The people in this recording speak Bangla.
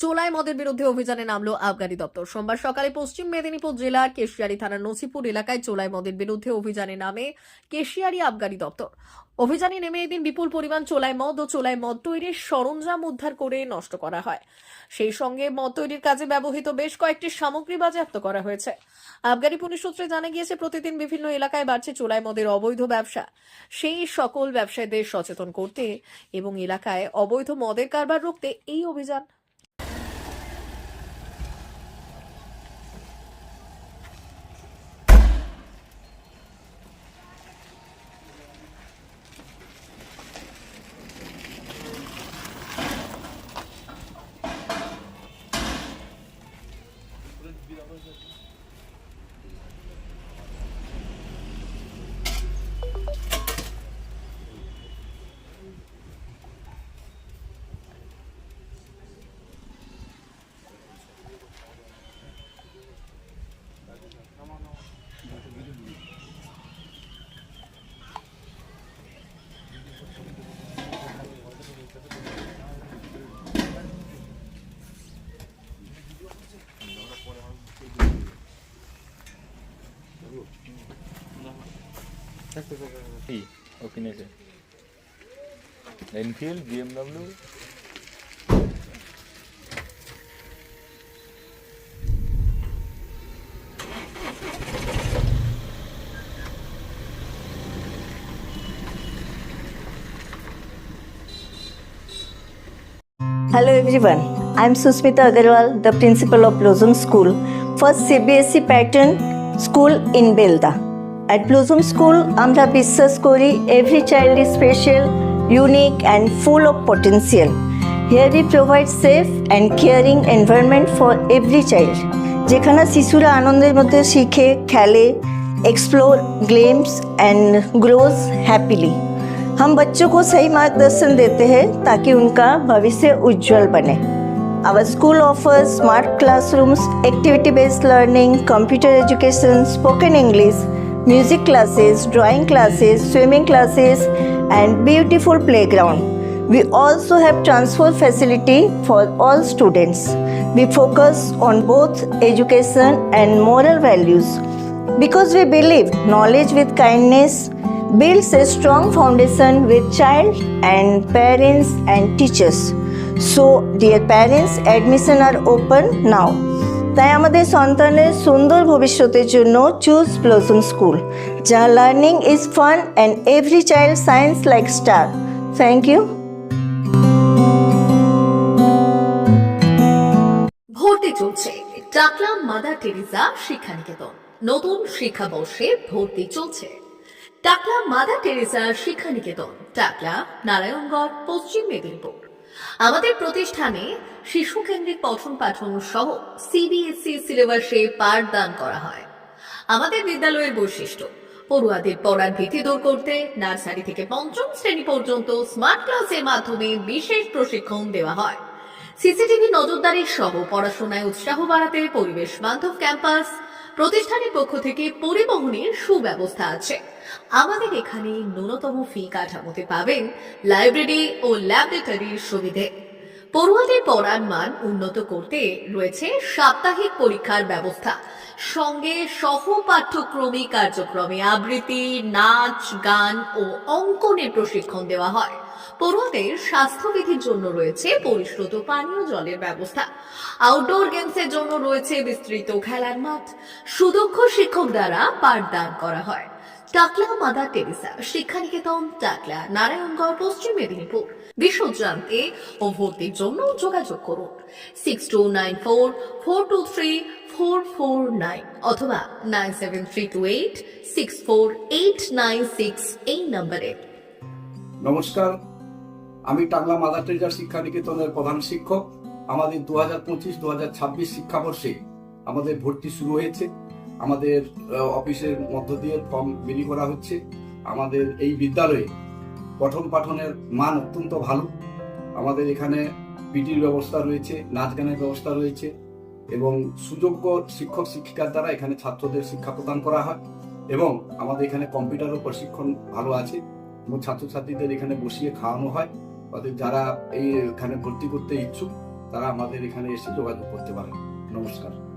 চোলাই মদের বিরুদ্ধে অভিযানে নামলো আবগারি দপ্তর। সোমবার সকালে পশ্চিম মেদিনীপুর জেলার কেশিয়ারি থানার নসিপুর এলাকায় চোলাই মদের বিরুদ্ধে অভিযানে নামে কেশিয়ারি আবগারি দপ্তর। অভিযানে নেমে এদিন বিপুল পরিমাণ চোলাই মদ ও চোলাই মদ তৈরির সরঞ্জাম উদ্ধার করে নষ্ট করা হয়। সেই সঙ্গে মদ তৈরির কাজে ব্যবহৃত বেশ কয়েকটি সামগ্রী বাজেয়াপ্ত করা হয়েছে। আবগারি পুলিশ সূত্রে জানা গিয়েছে, প্রতিদিন বিভিন্ন এলাকায় বাড়ছে চোলাই মদের অবৈধ ব্যবসা। সেই সকল ব্যবসায়ীদের সচেতন করতে এবং এলাকায় অবৈধ মদের কারবার রুখতে এই অভিযান vous êtes bien, কি ও কিনেছে Enfield BMW Hello everyone, I am Susmita Agarwal, the principal of Blossom School, first CBSE pattern school in Belda. At Blossom School, Amra বিশ্বাস Kori, every child is special, unique and full of potential. Here we provide safe and caring environment for every child. যেখানে শিশুরা আনন্দের মধ্যে শিখে খেলে explore glams and grows happily हम बच्चों को सही मार्गदर्शन देते हैं ताकि उनका भविष्य उज्जवल बने Our school offers smart classrooms, activity based learning, computer education, spoken English, music classes, drawing classes, swimming classes, and beautiful playground. We also have transport facility for all students. We focus on both education and moral values because we believe knowledge with kindness builds a strong foundation with child and parents and teachers. So, dear parents, admission are open now. তাই আমাদের সন্তানের সুন্দর ভবিষ্যতের জন্য চুজ ব্লসম স্কুল যা learning is fun and every child science like star thank you ভর্তি চলছে। টাকলা মাদার টেরিজা শিক্ষানিকেতন। নতুন শিক্ষাবর্ষে ভর্তি চলছে। টাকলা মাদার টেরিজা শিক্ষানিকেতন। টাকলা নারায়ণগড়, পশ্চিম মেদিনীপুর। আমাদের প্রতিষ্ঠানে শিশু কেন্দ্রিক পঠন পাঠন সহ সিবিএসই সিলেবাসে পাঠদান করা হয়। আমাদের বিদ্যালয়ের বৈশিষ্ট্য, পড়ুয়াদের পড়ার ভীতি দূর করতে নার্সারি থেকে পঞ্চম শ্রেণি পর্যন্ত স্মার্ট ক্লাসের মাধ্যমে বিশেষ প্রশিক্ষণ দেওয়া হয়। সিসিটিভি নজরদারি সহ পড়াশোনায় উৎসাহ বাড়াতে পরিবেশ বান্ধব ক্যাম্পাস প্রতিষ্ঠানের পক্ষ থেকে পরিবহনের সুব্যবস্থা আছে। আমাদের এখানে ন্যূনতম ফি কাঠামোতে পাবেন লাইব্রেরি ও ল্যাবরেটরির সুবিধে। পড়ুয়াদের পড়ার মান উন্নত করতে রয়েছে সাপ্তাহিক পরীক্ষার ব্যবস্থা। সঙ্গে সহ পাঠ্যক্রমিক কার্যক্রমে আবৃত্তি, নাচ, গান ও অঙ্কনের প্রশিক্ষণ দেওয়া হয়। পড়ুয়াদের স্বাস্থ্যবিধির জন্য রয়েছে পরিশ্রুত পানীয় জলের ব্যবস্থা। আউটডোর গেমসের জন্য রয়েছে বিস্তৃত খেলার মাঠ। সুদক্ষ শিক্ষক দ্বারা পাঠদান করা হয়। টাকলা মাদার টেরিসা, শিক্ষানিকেতন, টাকলা, নারায়ণগড়, পশ্চিম মেদিনীপুর। বিশদ জানতে ও ভর্তির জন্য যোগাযোগ করুন। Six two nine four four two three four four nine অথবা nine seven three two eight six four eight nine six এই নম্বরে নমস্কার। আমি টাংলা মাদার টেরিজা শিক্ষা নিকেতনের প্রধান শিক্ষক। আমাদের দু হাজার পঁচিশ দু হাজার ছাব্বিশ শিক্ষাবর্ষে আমাদের ভর্তি শুরু হয়েছে। আমাদের অফিসের মধ্য দিয়ে ফর্ম বিলি করা হচ্ছে। আমাদের এই বিদ্যালয়ে পঠন পাঠনের মান অত্যন্ত ভালো। আমাদের এখানে পিটির ব্যবস্থা রয়েছে, নাচ গানের ব্যবস্থা রয়েছে এবং সুযোগ্য শিক্ষক, শিক্ষিকার দ্বারা এখানে ছাত্রদের শিক্ষা প্রদান করা হয় এবং আমাদের এখানে কম্পিউটারও প্রশিক্ষণ ভালো আছে এবং ছাত্রছাত্রীদের এখানে বসিয়ে খাওয়ানো হয়। তাদের যারা এই এখানে ভর্তি করতে ইচ্ছুক, তারা আমাদের এখানে এসে যোগাযোগ করতে পারেন। নমস্কার।